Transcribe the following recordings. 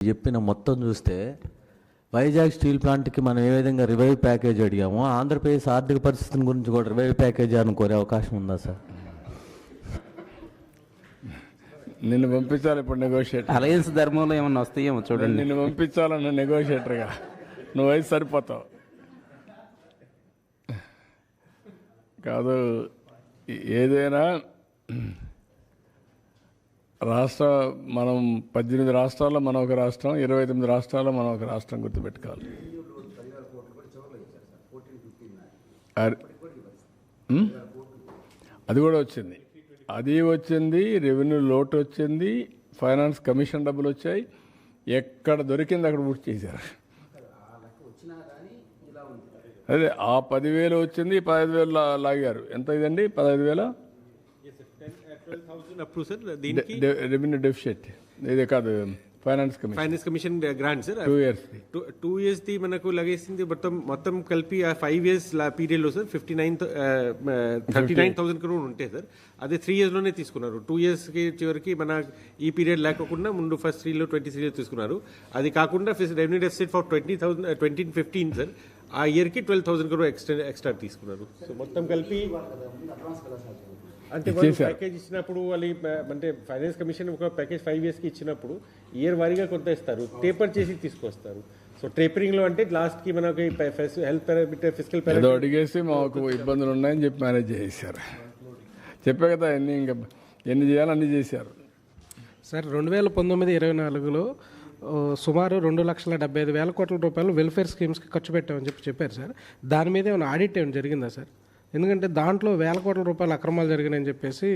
చెప్పిన మొత్తం చూస్తే వైజాగ్ స్టీల్ ప్లాంట్కి మనం ఏ విధంగా రివైవ్ ప్యాకేజ్ అడిగామో ఆంధ్రప్రదేశ్ ఆర్థిక పరిస్థితిని గురించి కూడా రివైవ్ ప్యాకేజ్ అనుకోరే అవకాశం ఉందా సార్? నిన్ను పంపించాలి ఇప్పుడు నెగోషియేట్ అలయన్స్ ధర్మంలో ఏమన్నా వస్తాయేమో చూడండి. నిన్ను పంపించాలన్న నెగోషియేటర్గా నువ్వైతే సరిపోతావు. కాదు ఏదైనా రాష్ట్ర మనం పద్దెనిమిది రాష్ట్రాల్లో మనం ఒక రాష్ట్రం ఇరవై తొమ్మిది రాష్ట్రాల్లో మనం ఒక రాష్ట్రం గుర్తుపెట్టుకోవాలి. అర్- అది కూడా వచ్చింది. అది వచ్చింది రెవెన్యూ లోటు వచ్చింది ఫైనాన్స్ కమిషన్ డబ్బులు వచ్చాయి. ఎక్కడ దొరికింది అక్కడ పూర్తి చేశారు. అదే ఆ పదివేలు వచ్చింది పదహైదు వేలు లాగారు. ఎంత ఇదండి? పదహైదు వేల? అప్రూవ్ సార్ దీనికి రెవెన్యూ డెఫిషిట్ ఇది కాదు finance commission finance commission grant sir two years two years the మనకు లగేసింది మొత్తం మొత్తం కలిపి ఆ ఫైవ్ ఇయర్స్ పీరియడ్లో sir fifty nine thirty nine thousand crore ఉంటాయి సార్ అదే త్రీ ఇయర్స్లోనే తీసుకున్నారు. టూ ఇయర్స్కి చివరికి మన ఈ పీరియడ్ లేకుండా ముందు ఫస్ట్ త్రీ లో ట్వంటీ త్రీ తీసుకున్నారు. అది కాకుండా revenue deficit for twenty thousand twenty fifteen sir ఆ ఇయర్కి twelve thousand crore extra extra తీసుకున్నారు. సో మొత్తం కలిపి అంటే వాళ్ళు ప్యాకేజ్ ఇచ్చినప్పుడు వాళ్ళు అంటే ఫైనాన్స్ కమిషన్ ఒక ప్యాకేజ్ ఫైవ్ ఇయర్స్కి ఇచ్చినప్పుడు ఇయర్ వారీగా కొంత ఇస్తారు టేపర్ చేసి తీసుకొస్తారు. సో టేపరింగ్లో అంటే లాస్ట్కి మనకి హెల్త్ పారామీటర్ ఫిజికల్ ఏదో అడిగేసి మాకు ఇబ్బందులు ఉన్నాయని చెప్పి మేనేజ్ చేశారు చెప్పే కదా ఎన్ని ఇంకా ఎన్ని చేయాలో అన్ని చేశారు. సార్ రెండు వేల పంతొమ్మిది ఇరవై నాలుగులో సుమారు రెండు లక్షల డెబ్బై ఐదు వేల కోట్ల రూపాయలు వెల్ఫేర్ స్కీమ్స్కి ఖర్చు పెట్టామని చెప్పి చెప్పారు సార్. దాని మీద ఏమైనా ఆడిట్ ఏమైనా జరిగిందా సార్? ఎందుకంటే దాంట్లో వేల కోట్ల రూపాయల అక్రమాలు జరిగినాయని చెప్పేసి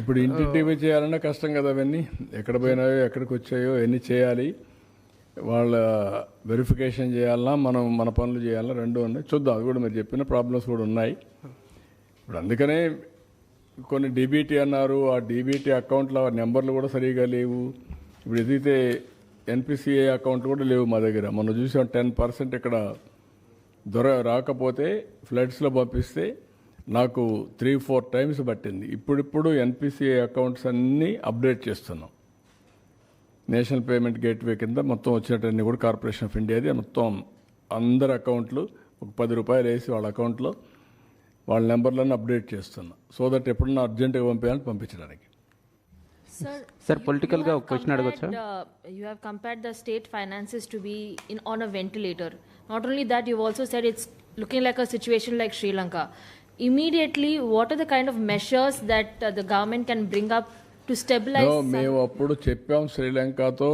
ఇప్పుడు ఇంటింటికి చేయాలన్నా కష్టం కదా అవన్నీ. ఎక్కడ పోయినాయో ఎక్కడికి వచ్చాయో ఎన్ని చేయాలి వాళ్ళ వెరిఫికేషన్ చేయాలన్నా మనం మన పనులు చేయాలన్నా రెండు ఉన్నాయి. చూద్దాం అది కూడా మీరు చెప్పిన ప్రాబ్లమ్స్ కూడా ఉన్నాయి. ఇప్పుడు అందుకనే కొన్ని డీబీటీ అన్నారు ఆ డీబీటీ అకౌంట్లో ఆ నెంబర్లు కూడా సరిగా లేవు. ఇప్పుడు ఎదిగితే ఎన్పిసిఐ అకౌంట్ కూడా లేవు మా దగ్గర మనం చూసాం టెన్ పర్సెంట్ ఇక్కడ దొర రాకపోతే ఫ్లడ్స్లో పంపిస్తే నాకు త్రీ ఫోర్ టైమ్స్ పట్టింది ఇప్పుడిప్పుడు ఎన్పిసిఐ అకౌంట్స్ అన్నీ అప్డేట్ చేస్తున్నాం నేషనల్ పేమెంట్ గేట్వే కింద మొత్తం వచ్చినట్టన్నీ కూడా కార్పొరేషన్ ఆఫ్ ఇండియాది మొత్తం అందరి అకౌంట్లు ఒక పది రూపాయలు వేసి వాళ్ళ అకౌంట్లో వాళ్ళ నెంబర్లను అప్డేట్ చేస్తున్నా సో దట్ ఎప్పుడన్నా అర్జెంటుగా పంపించాలని పంపించడానికి Sir, Sir, you- political you గా have ఒక question అడగొచ్చా? have compared the state finances to be in on a ventilator. Not only that, you've also said it's looking like a situation like Sri Lanka. Immediately, what are the kind of measures that uh, the government can bring up to stabilize? No some- మేము అప్పుడు చెప్పాం శ్రీలంకతో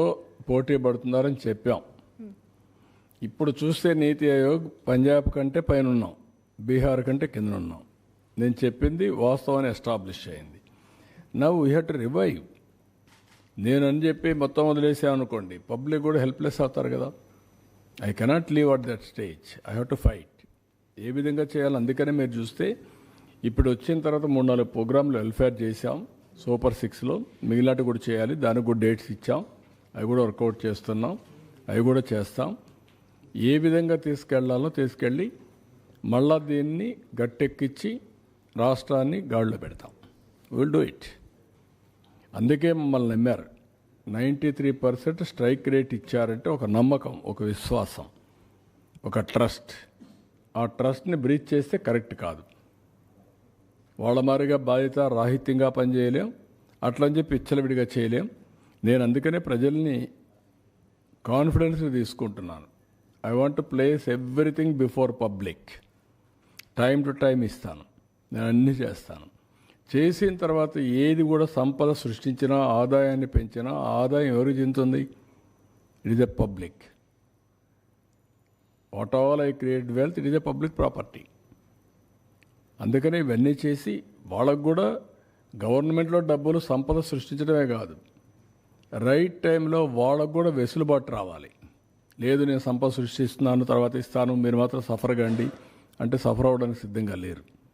పోటీ పడుతున్నారని చెప్పాం. ఇప్పుడు చూస్తే నీతి ఆయోగ్ పంజాబ్ కంటే పైన ఉన్నాం బీహార్ కంటే కింద ఉన్నాం నేను చెప్పింది వాస్తవాన్ని ఎస్టాబ్లిష్ అయింది now we have to revive నేను అని చెప్పి మొత్తం వదిలేసామనుకోండి పబ్లిక్ కూడా హెల్ప్లెస్ అవుతారు కదా. I cannot leave at that stage I have to fight ఏ విధంగా చేయాలి అందుకనే మీరు చూస్తే ఇప్పుడు వచ్చిన తర్వాత మూడు నాలుగు ప్రోగ్రాంలు వెల్ఫేర్ చేశాం. సూపర్ సిక్స్లో మిగిలినట్టు కూడా చేయాలి. దానికి కూడా డేట్స్ ఇచ్చాం. అవి కూడా వర్కౌట్ చేస్తున్నాం. అవి కూడా చేస్తాం. ఏ విధంగా తీసుకెళ్ళాలో తీసుకెళ్ళి మళ్ళా దీన్ని గట్టెక్కించి రాష్ట్రాన్ని గాడిలో పెడతాం. విల్ డూ ఇట్ అందుకే మమ్మల్ని నమ్మారు. Ninety three percent strike rate ఇచ్చారంటే ఒక నమ్మకం ఒక విశ్వాసం ఒక ట్రస్ట్. ఆ ట్రస్ట్ని బ్రీచ్ చేస్తే కరెక్ట్ కాదు. వాళ్ళ మారిగా బాధ్యత రాహిత్యంగా పనిచేయలేం. అట్లని చెప్పి ఇచ్చలవిడిగా చేయలేం. నేను అందుకనే ప్రజల్ని కాన్ఫిడెన్స్ తీసుకుంటున్నాను. I want to place everything before public. Time to time ఇస్తాను. నేను అన్నీ చేస్తాను. చేసిన తర్వాత ఏది కూడా సంపద సృష్టించినా ఆదాయాన్ని పెంచినా ఆదాయం ఎవరు చెందుతుంది? It is a public. What all I create wealth it is a public property అందుకని ఇవన్నీ చేసి వాళ్ళకు కూడా గవర్నమెంట్లో డబ్బులు సంపద సృష్టించడమే కాదు. రైట్ టైంలో వాళ్ళకు కూడా వెసులుబాటు రావాలి. లేదు నేను సంపద సృష్టిస్తున్నాను తర్వాత ఇస్తాను మీరు మాత్రం సఫర్ కండి అంటే సఫర్ అవ్వడానికి సిద్ధంగా లేరు.